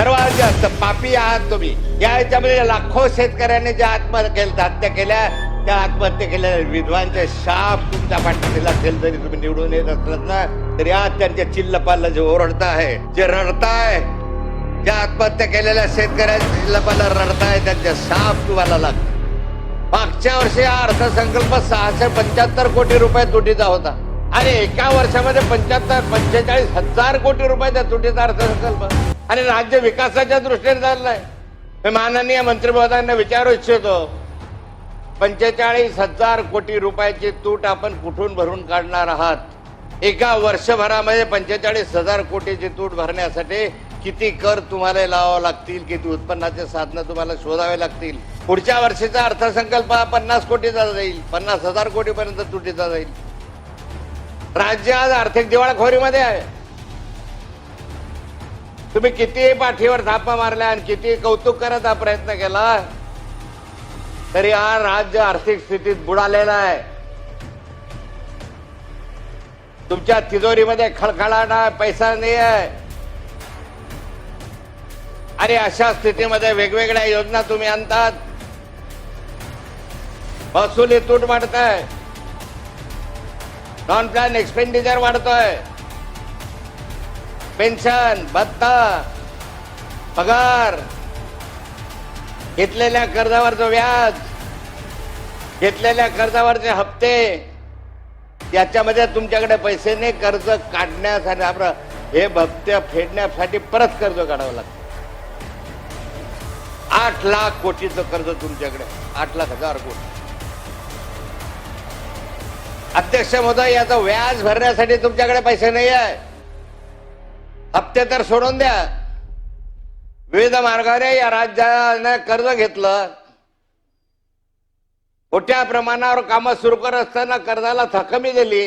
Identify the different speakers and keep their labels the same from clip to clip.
Speaker 1: सर्वात जास्त पापी आहात तुम्ही. या याच्यामध्ये लाखो शेतकऱ्यांनी ज्या आत्महत्या केल्या हत्या केल्या त्या आत्महत्या केलेल्या विधवांचे शाप तुमच्या पाठीला असेल तरी तुम्ही निवडून येत असलात ना तरी आज त्यांच्या चिल्लपाला जे ओरडताय जे रडताय ज्या आत्महत्या केलेल्या शेतकऱ्यांच्या चिल्लपाला रडताय त्यांच्या शाप तुम्हाला लागतो मागच्या वर्षी हा अर्थसंकल्प सहाशे पंच्याहत्तर कोटी रुपये तुटीचा होता. आणि एका वर्षामध्ये पंच्याहत्तर पंचेचाळीस हजार कोटी रुपयाचा तुटीचा अर्थसंकल्प आणि राज्य विकासाच्या दृष्टीने चाललाय. मी माननीय मंत्री महोदयांना विचारू इच्छितो पंचेचाळीस हजार कोटी रुपयाची तूट आपण कुठून भरून काढणार आहात? एका वर्षभरामध्ये पंचेचाळीस हजार कोटीची तूट भरण्यासाठी किती कर तुम्हाला लावावं लागतील किती उत्पन्नाचे साधनं तुम्हाला शोधावे लागतील? पुढच्या वर्षीचा अर्थसंकल्प हा पन्नास कोटीचा जाईल पन्नास हजार कोटीपर्यंत तुटीचा जाईल. राज्य आज आर्थिक दिवाळखोरीमध्ये आहे. तुम्ही किती पाठीवर थापा मारल्या आणि किती कौतुक करायचा प्रयत्न केला तरी हा राज्य आर्थिक स्थितीत बुडालेला आहे. तुमच्या तिजोरीमध्ये खळखळाट आहे पैसा नाही आहे. आणि अशा स्थितीमध्ये वेगवेगळ्या योजना तुम्ही आणतात. महसुली तूट वाढताय नॉन प्लॅन एक्सपेंडिचर वाढतोय. पेन्शन भत्ता पगार. घेतलेल्या कर्जावरचं व्याज घेतलेल्या कर्जावरचे हप्ते. याच्यामध्ये तुमच्याकडे पैसे नाही कर्ज काढण्यासाठी आपलं हे हप्ते फेडण्यासाठी परत कर्ज काढावं लागतं. आठ लाख कोटीचं कर्ज तुमच्याकडे आठ लाख हजार कोटी. अध्यक्ष महोदय याचं व्याज भरण्यासाठी तुमच्याकडे पैसे नाही आहे हप्ते तर सोडून द्या. विविध मार्गाने या राज्याने कर्ज घेतलं. मोठ्या प्रमाणावर कामं सुरू करत असताना कर्जाला थकमी दिली.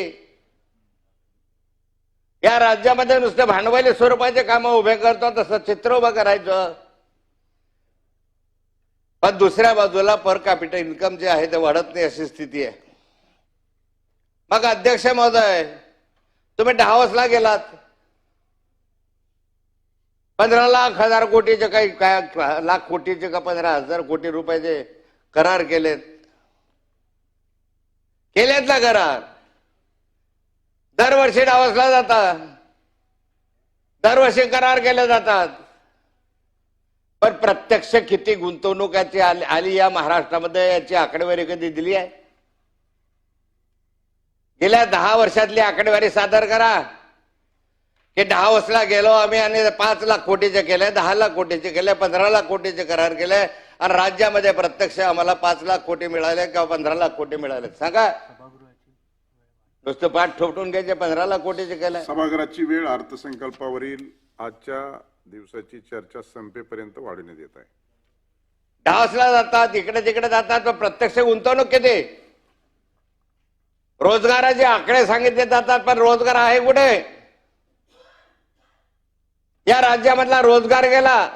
Speaker 1: या राज्यामध्ये नुसते भांडवली स्वरूपाचे कामं उभे करतो तसं चित्र उभं करायचं. पण दुसऱ्या बाजूला पर कॅपिटल इन्कम जे आहे ते वाढत नाही अशी स्थिती आहे. मग अध्यक्ष महोदय तुम्ही डावसला गेलात. पंधरा लाख हजार कोटीचे काही काय लाख कोटीचे का पंधरा हजार कोटी रुपयाचे करार केलेत. केलेत ना करार. दरवर्षी डावसला जातात. दरवर्षी करार केले जातात. पण प्रत्यक्ष किती गुंतवणूक याची आली या महाराष्ट्रामध्ये याची आकडेवारी कधी दिली आहे? गेल्या दहा वर्षातली आकडेवारी सादर करा. की दहा वर्षला गेलो आम्ही आणि पाच लाख कोटीचे केले दहा लाख कोटीचे केले पंधरा लाख कोटीचे करार केले आणि राज्यामध्ये प्रत्यक्ष आम्हाला पाच लाख कोटी मिळाले किंवा पंधरा लाख कोटी मिळाले. सांगा. नुसतं पाठ ठोकटून घ्यायचे पंधरा लाख कोटीचे केले.
Speaker 2: सभागृहाची वेळ अर्थसंकल्पावरील आजच्या दिवसाची चर्चा संपेपर्यंत वाढवण्यात येत आहे.
Speaker 1: डासला जातात इकडे तिकडे जातात प्रत्यक्ष गुंतवणूक किती? रोजगाराचे आकडे सांगितले जातात पण रोजगार आहे कुठे? या राज्यामधला रोजगार गेला.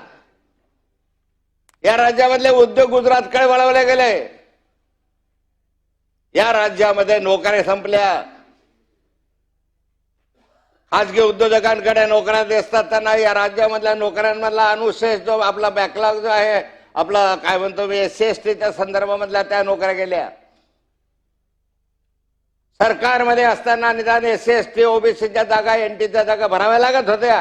Speaker 1: या राज्यामधले उद्योग गुजरातकडे वळवले गेले. या राज्यामध्ये नोकऱ्या संपल्या. खाजगी उद्योजकांकडे नोकऱ्या दिसतात त्यांना या राज्यामधल्या नोकऱ्यांमधला अनुशेष जो आपला बॅकलॉग जो आहे आपला काय म्हणतो मी एस सी एस टीच्या संदर्भामधल्या त्या नोकऱ्या गेल्या. सरकारमध्ये असताना निदान एस सी एस टी ओबीसीच्या जागा एनटीच्या जागा भराव्या लागत होत्या.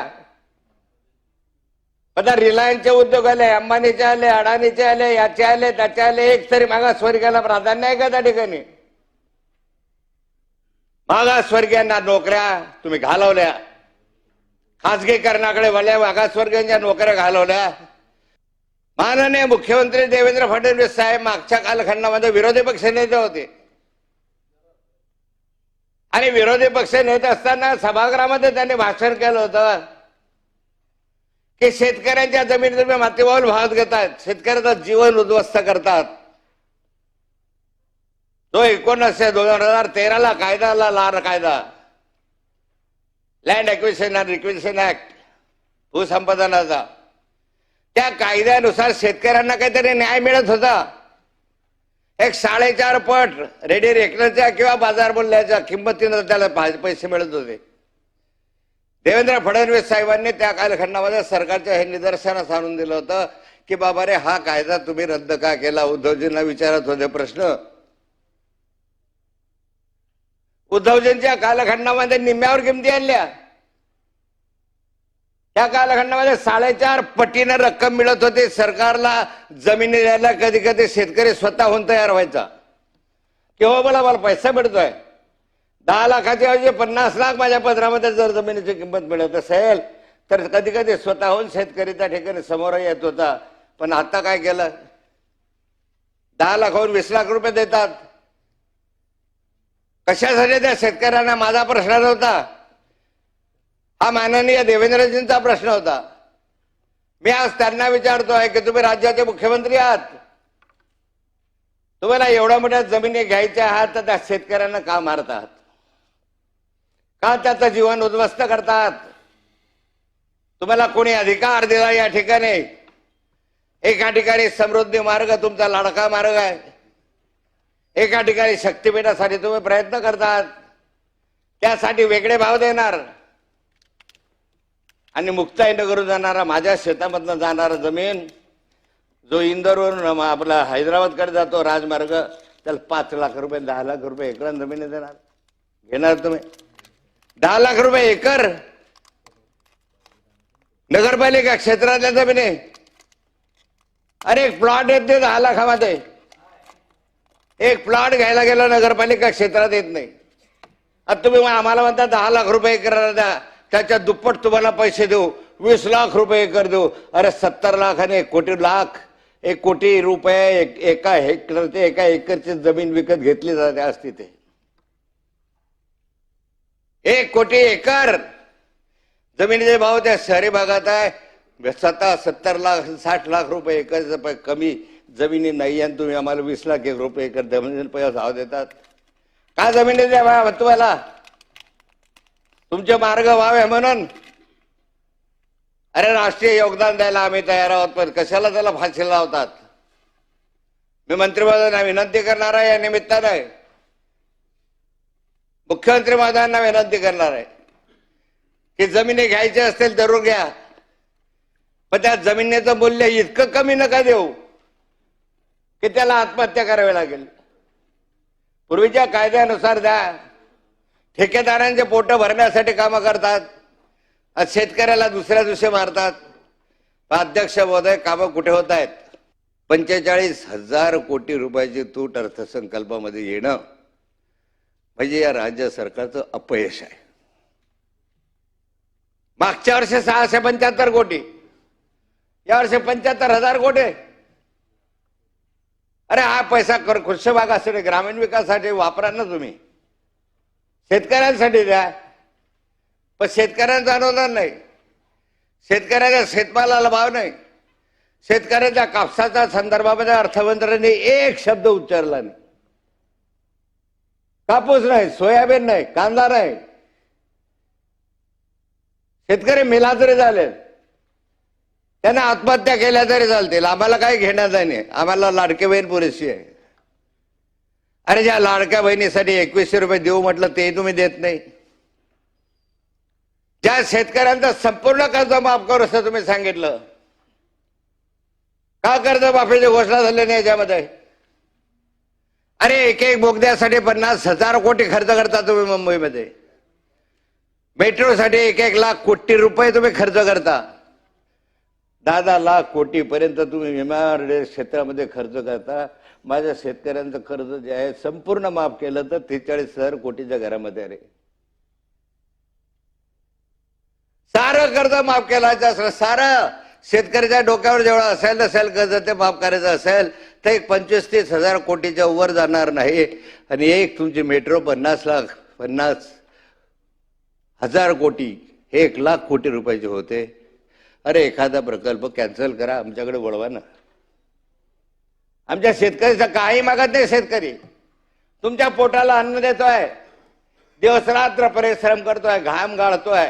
Speaker 1: आता रिलायन्सचे उद्योग आले अंबानीचे आले अडाणीचे आले याचे आले त्याचे आले एक तरी मागासवर्गीयाला प्राधान्य आहे का त्या ठिकाणी? मागासवर्गीयांना नोकऱ्या तुम्ही घालवल्या. खासगीकरणाकडे वल्या मागासवर्गीयांच्या नोकऱ्या घालवल्या. माननीय मुख्यमंत्री देवेंद्र फडणवीस साहेब मागच्या कालखंडामध्ये विरोधी पक्षनेते होते. आणि विरोधी पक्ष नेत असताना सभागृहामध्ये त्यांनी भाषण केलं होतं की शेतकऱ्यांच्या जमिनी तुम्ही मातीबाऊल भाग घेतात. शेतकऱ्याचं जीवन उद्ध्वस्त करतात. तो एकोणीसशे दोन हजार तेराला कायदा आला लार कायदा. Land acquisition and requisition act भूसंपादनाचा. त्या कायद्यानुसार शेतकऱ्यांना काहीतरी न्याय मिळत होता. एक साडेचार पट रेडी रेकनरच्या किंवा बाजार मूल्याच्या किंमतीनं त्याला पैसे मिळत होते. देवेंद्र फडणवीस साहेबांनी त्या कालखंडामध्ये सरकारच्या हे निदर्शनास आणून दिलं होतं की बाबा रे हा कायदा तुम्ही रद्द का केला? उद्धवजींना विचारत होते प्रश्न. उद्धवजींच्या कालखंडामध्ये निम्म्यावर किमती आणल्या. त्या कालखंडामध्ये साडेचार पटीनं रक्कम मिळत होती. सरकारला जमिनी द्यायला कधी कधी शेतकरी स्वतःहून तयार व्हायचा. किंवा मला हो, मला पैसा मिळतोय. दहा लाखाच्या ऐवजी पन्नास लाख माझ्या पदरामध्ये जर जमिनीची किंमत मिळत असेल तर कधी कधी स्वतःहून शेतकरी त्या ठिकाणी समोर येत होता. पण आता काय केलं? दहा लाखाहून वीस लाख रुपये देतात. कशासाठी त्या शेतकऱ्यांना माझा प्रश्न नव्हता? हा माननीय देवेंद्रजींचा प्रश्न होता. मी आज त्यांना विचारतोय की तुम्ही राज्याचे मुख्यमंत्री आहात? तुम्हाला एवढ्या मोठ्या जमिनी घ्यायच्या आहात तर त्या शेतकऱ्यांना का मारतात? का त्याचं जीवन उद्ध्वस्त करतात? तुम्हाला कोणी अधिकार दिला या ठिकाणी? एका ठिकाणी समृद्धी मार्ग तुमचा लाडका मार्ग आहे. एका ठिकाणी शक्तीपीठासाठी तुम्ही प्रयत्न करतात. त्यासाठी वेगळे भाव देणार. आणि मुक्ताईनगरून जाणारा माझ्या शेतामधनं जाणारा जमीन जो इंदोरवरून आपला हैदराबादकडे जातो राजमार्ग त्याला पाच लाख रुपये दहा लाख रुपये एकर जमीन देणार. घेणार तुम्ही. दहा लाख रुपये एकर. नगरपालिका क्षेत्रातल्या जमिनी. अरे एक प्लॉट येत नाही दहा लाखामध्ये. एक प्लॉट घ्यायला गेला नगरपालिका क्षेत्रात येत नाही. आता तुम्ही आम्हाला म्हणता दहा लाख रुपये एकर द्या. त्याच्या दुप्पट तुम्हाला पैसे देऊ. वीस लाख रुपये एकर देऊ. अरे सत्तर लाख आणि एक कोटी लाख. एक कोटी रुपये एक- एका हेक्टरचे एका एकरची जमीन विकत घेतली जाते असती ते एक कोटी एकर. जमिनीचे भाव त्या शहरी भागात आहे. स्वतः सत्तर लाख साठ लाख रुपये एकरचं कमी जमिनी नाही आणि तुम्ही आम्हाला वीस लाख एक रुपये एकर जमिनी पैसा भाव देतात. का जमिनीचे द्या तुम्हाला? तुमचे मार्ग व्हावे म्हणून. अरे राष्ट्रीय योगदान द्यायला आम्ही तयार आहोत पण कशाला त्याला फाशी लावतात? मी मंत्री विनंती करणार आहे या निमित्तानं. मुख्यमंत्री महोदयांना विनंती करणार आहे. की जमिनी घ्यायच्या असतील जरूर घ्या. पण त्या जमिनीचं मूल्य इतकं कमी नका देऊ की त्याला आत्महत्या करावी लागेल. पूर्वीच्या कायद्यानुसार द्या. ठेकेदारांचे पोट भरण्यासाठी कामं करतात. शेतकऱ्याला दुसऱ्या दिवशी मारतात. अध्यक्ष महोदय कामं कुठे होत आहेत? पंचेचाळीस हजार कोटी रुपयाची तूट अर्थसंकल्पामध्ये येणं म्हणजे या राज्य सरकारचं अपयश आहे. मागच्या वर्षी सहाशे पंच्याहत्तर कोटी. या वर्षी पंच्याहत्तर हजार कोटी. अरे हा पैसा कर खुश भागासाठी ग्रामीण विकासासाठी वापरा ना तुम्ही. शेतकऱ्यांसाठी द्या. पण शेतकऱ्यांचं अनुदान नाही. शेतकऱ्याच्या शेतमालाला भाव नाही. शेतकऱ्याच्या कापसाच्या संदर्भामध्ये अर्थमंत्र्यांनी एक शब्द उच्चारला नाही. कापूस नाही सोयाबीन नाही कांदा नाही. शेतकरी मिला जरी झाले त्यांना आत्महत्या केल्या तरी चालतील आम्हाला काही घेण्याचं नाही. आम्हाला लाडके बहीण पुरेशी आहे. अरे ज्या लाडक्या बहिणीसाठी एकवीसशे रुपये देऊ म्हटलं ते तुम्ही देत नाही. ज्या शेतकऱ्यांचा संपूर्ण कर्ज माफ करू असं तुम्ही सांगितलं. का कर्ज माफीची घोषणा झाली नाही याच्यामध्ये? अरे एक एक बोगद्यासाठी पन्नास हजार कोटी खर्च करता तुम्ही मुंबईमध्ये. मेट्रोसाठी एक एक लाख कोटी रुपये तुम्ही खर्च करता. दहा दहा लाख कोटीपर्यंत तुम्ही विमा क्षेत्रामध्ये खर्च करता. माझ्या शेतकऱ्यांचं कर्ज जे आहे संपूर्ण माफ केलं तर त्रेचाळीस हजार कोटीच्या घरामध्ये अरे सारं कर्ज माफ केलायचं असलं सारं शेतकऱ्याच्या डोक्यावर जेवढं असेल नसेल कर्ज ते माफ करायचं असेल तर एक पंचवीस तीस हजार कोटीच्या वर जाणार नाही. आणि एक तुमची मेट्रो पन्नास लाख पन्नास हजार कोटी हे एक लाख कोटी रुपयाचे होते. अरे एखादा प्रकल्प कॅन्सल करा आमच्याकडे वळवा ना. आमच्या शेतकऱ्याचं काही मागत नाही शेतकरी. तुमच्या पोटाला अन्न देतोय. दिवसरात्र परिश्रम करतोय घाम गाळतोय.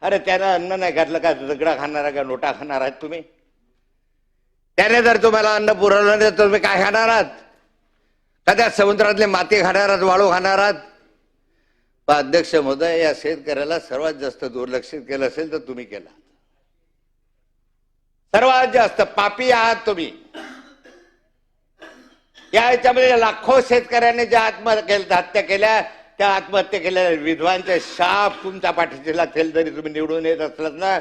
Speaker 1: अरे त्यानं अन्न नाही घातलं का? दगडा खाणार का नोटा खाणार आहात तुम्ही? त्याने जर तुम्हाला अन्न पुरवलं नाही तर तुम्ही काय खाणार आहात? का त्या समुद्रातले माती खाणार आहात वाळू खाणार आहात? अध्यक्ष महोदय या शेतकऱ्याला सर्वात जास्त दुर्लक्षित केलं असेल तर तुम्ही केला. सर्वात जास्त पापी आहात तुम्ही. या याच्यामध्ये लाखो शेतकऱ्यांनी ज्या आत्महत्या केल्या हत्या केल्या त्या आत्महत्या केलेल्या विधवांचे शाप तुमच्या पाठीशी लागतील जरी तुम्ही निवडून येत असलात ना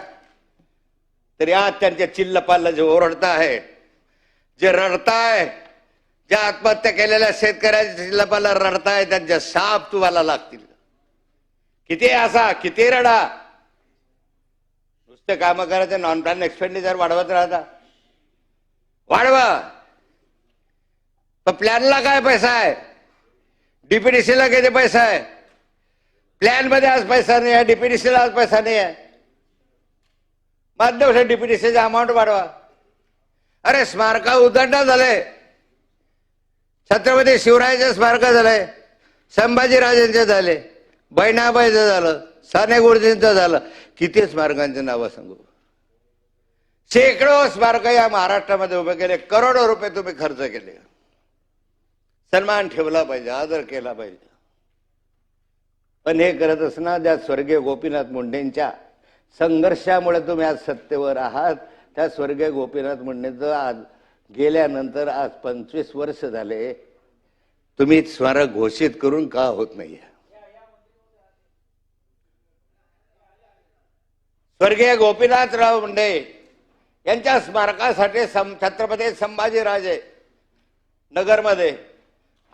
Speaker 1: तरी आज त्यांच्या चिल्लपाल्ला जे ओरडता आहे जे रडताय ज्या आत्महत्या केलेल्या शेतकऱ्याच्या चिल्लपाला रडताय त्यांच्या शाप तुम्हाला लागतील. किती असा? किती रडा? नुसते काम करायचं नॉन प्लॅन एक्सपेंडिचर वाढवत राहता. वाढवा. पण प्लॅनला काय पैसा आहे? डीपीडीसीला किती पैसा आहे? प्लॅनमध्ये आज पैसा नाही आहे डीपीडीसीला आज पैसा नाही आहे. माध्यम डीपीडीसीचा अमाऊंट वाढवा. अरे स्मारका उद्घाटन झाले छत्रपती शिवरायाचे स्मारक झाले संभाजीराजेंचे झाले. बहिणाबाईचं झालं. साने गुरुजींचं झालं. किती स्मारकांची नावं सांगू? शेकडो स्मारक या महाराष्ट्रामध्ये उभे केले. करोडो रुपये तुम्ही खर्च केले. सन्मान ठेवला पाहिजे आदर केला पाहिजे. पण हे करत असणार ज्या स्वर्गीय गोपीनाथ मुंडेंच्या संघर्षामुळे तुम्ही आज सत्तेवर आहात. त्या स्वर्गीय गोपीनाथ मुंडेंचं आज गेल्यानंतर आज पंचवीस वर्ष झाले. तुम्ही स्मारक घोषित करून का होत नाहीये? स्वर्गीय गोपीनाथराव मुंडे यांच्या स्मारकासाठी सं- छत्रपती संभाजीराजे नगरमध्ये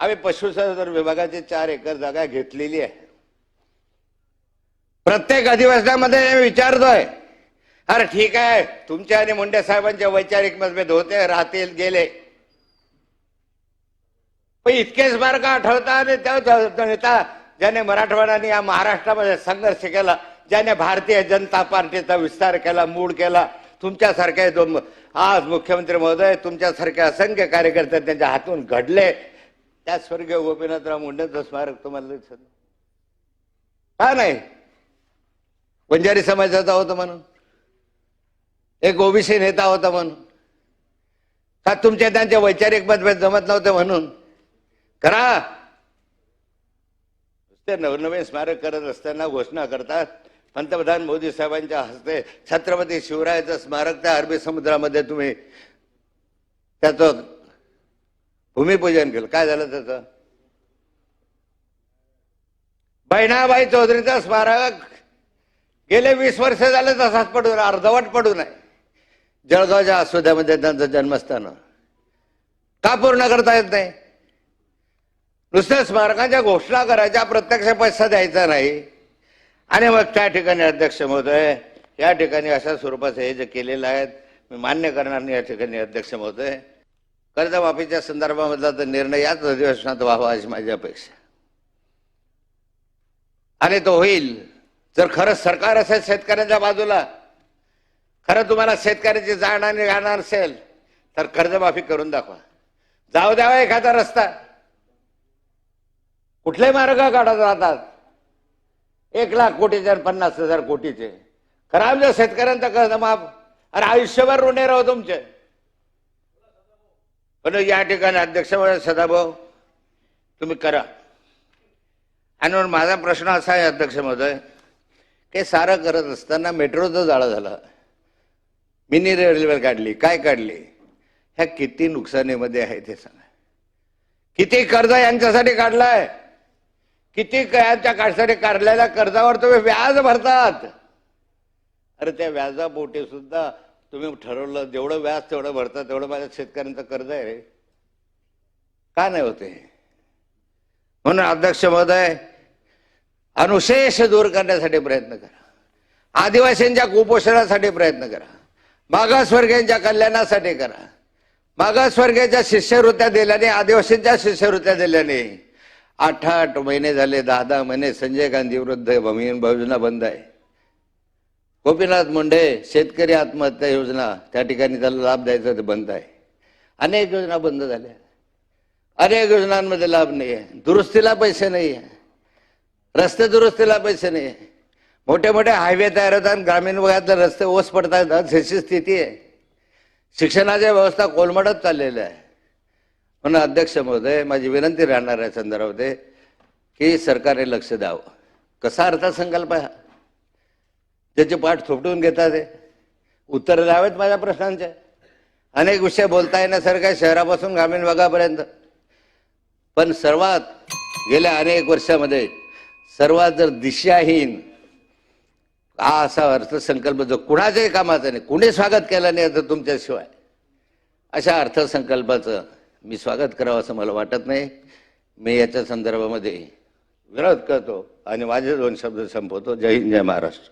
Speaker 1: आम्ही पशुसंवर्धन विभागाची चार एकर जागा घेतलेली आहे. प्रत्येक अधिवेशनामध्ये विचारतोय अरे ठीक आहे तुमच्या आणि मुंडे साहेबांचे वैचारिक मतभेद होते राहतील गेले. पण इतके स्मारक आठवता आणि त्या नेता ज्याने मराठवाड्याने या महाराष्ट्रामध्ये संघर्ष केला ज्याने भारतीय जनता पार्टीचा विस्तार केला मूड केला तुमच्यासारखे आज मुख्यमंत्री महोदय तुमच्यासारखे असंख्य कार्यकर्ते त्यांच्या हातून घडले त्या स्वर्गीय गोपीनाथराव मुंडेंचं स्मारक तुम्हाला दिसत का नाही? वंजारी समाजाचा होता म्हणून. एक ओबीसी नेता होता म्हणून. का तुमचे त्यांचे वैचारिक मतभेद जमत नव्हते म्हणून? करा. नुसते नवनवीन स्मारक करत असताना घोषणा करतात. पंतप्रधान मोदी साहेबांच्या हस्ते छत्रपती शिवरायाचं स्मारक त्या अरबी समुद्रामध्ये तुम्ही त्याचं भूमिपूजन केलं. काय झालं त्याचं? बहिणाबाई चौधरीचा स्मारक. गेले वीस वर्ष झाले तसाच पडून अर्धवट पडू नये जळगावच्या आसोद्यामध्ये त्यांचं जन्मस्थान. का पूर्ण करता येत नाही? नुसत्या स्मारकाच्या घोषणा करायच्या प्रत्यक्ष पैसा द्यायचा नाही. आणि मग त्या ठिकाणी अध्यक्ष महोदय या ठिकाणी अशा स्वरूपाचं हे जे केलेलं आहे मी मान्य करणार नाही या ठिकाणी अध्यक्ष महोदय. कर्जमाफीच्या संदर्भामधला तर निर्णय याच अधिवेशनात व्हावा अशी माझी अपेक्षा आणि तो होईल. जर खरंच सरकार असेल शेतकऱ्यांच्या बाजूला खरं तुम्हाला शेतकऱ्याची जाण आणि गाणार असेल तर कर्जमाफी करून दाखवा. जाऊ द्यावा एखादा रस्ता. कुठले मार्ग काढत राहतात? एक लाख कोटीचे आणि पन्नास हजार कोटीचे. खरं आमच्या शेतकऱ्यांचा कर्जमाफ अरे आयुष्यभर ऋणे राहू तुमचे. पण या ठिकाणी अध्यक्ष सदाभाऊ तुम्ही करा. आणि म्हणून माझा प्रश्न असा आहे अध्यक्ष महोदय की सारं करत असताना मेट्रोचं जाळं झालं. मिनी रेल्वे काढली काय काढली? ह्या किती नुकसानीमध्ये आहे ते सांगा. किती कर्ज यांच्यासाठी काढलाय? किती यांच्या काढसाठी काढलेल्या कर्जावर तुम्ही व्याज भरतात? अरे त्या व्याजापोटी सुद्धा तुम्ही ठरवलं जेवढं व्याज तेवढं भरता तेवढं माझ्या शेतकऱ्यांचं कर्ज आहे रे. का नाही होते म्हणून अध्यक्ष महोदय अनुशेष दूर करण्यासाठी प्रयत्न करा. आदिवासींच्या कुपोषणासाठी प्रयत्न करा. मागासवर्गीयांच्या कल्याणासाठी करा. मागासवर्गीयांच्या शिष्यवृत्त्या दिल्याने आदिवासींच्या शिष्यवृत्त्या दिल्याने आठ आठ महिने झाले दहा दहा महिने संजय गांधी वृद्ध भूमिहीन योजना बंद आहे. गोपीनाथ मुंडे शेतकरी आत्महत्या योजना त्या ठिकाणी त्याला लाभ द्यायचा ते बंद आहे. अनेक योजना बंद झाल्या. अनेक योजनांमध्ये लाभ नाही आहे दुरुस्तीला पैसे नाही आहे रस्ते दुरुस्तीला पैसे नाही आहे मोठे मोठे हायवे तयार होतात ग्रामीण भागातले रस्ते ओस पडतात अशी स्थिती आहे. शिक्षणाच्या व्यवस्था कोलमडत चाललेल्या आहे. म्हणून अध्यक्ष महोदय माझी विनंती राहणार आहे संदर्भामध्ये की सरकारने लक्ष द्यावं. कसा अर्थसंकल्प आहे हा? त्याचे पाठ थोपटून घेतात उत्तर द्यावेत माझ्या प्रश्नांचे. अनेक विषय बोलता येण्यासारख्या शहरापासून ग्रामीण भागापर्यंत. पण सर्वात गेल्या अनेक वर्षामध्ये सर्वात जर दिशाहीन हा असा अर्थसंकल्प जो कुणाच्याही कामाचा नाही कुणी स्वागत केलं नाही तर तुमच्याशिवाय अशा अर्थसंकल्पाचं मी स्वागत करावं असं मला वाटत नाही. मी याच्या संदर्भामध्ये विरोध करतो आणि माझे दोन शब्द संपवतो. जय हिंद जय महाराष्ट्र.